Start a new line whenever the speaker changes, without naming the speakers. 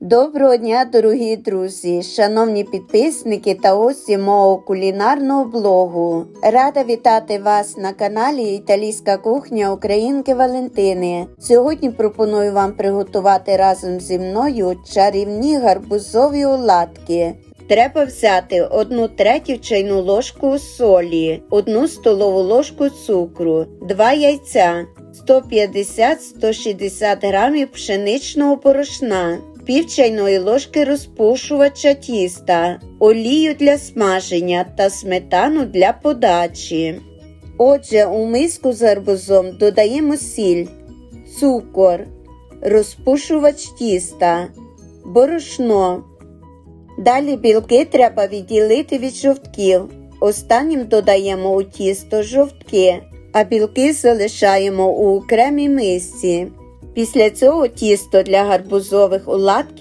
Доброго дня, дорогі друзі, шановні підписники та гості мого кулінарного блогу. Рада вітати вас на каналі Італійська кухня Українки Валентини. Сьогодні пропоную вам приготувати разом зі мною чарівні гарбузові оладки. Треба взяти 1 третю чайну ложку солі, 1 столову ложку цукру, 2 яйця, 150-160 грамів пшеничного порошна, пів ложки розпушувача тіста, олію для смаження та сметану для подачі. Отже, у миску з гарбузом додаємо сіль, цукор, розпушувач тіста, борошно. Далі білки треба відділити від жовтків. Останнім додаємо у тісто жовтки, а білки залишаємо у окремій мисці. Після цього тісто для гарбузових оладків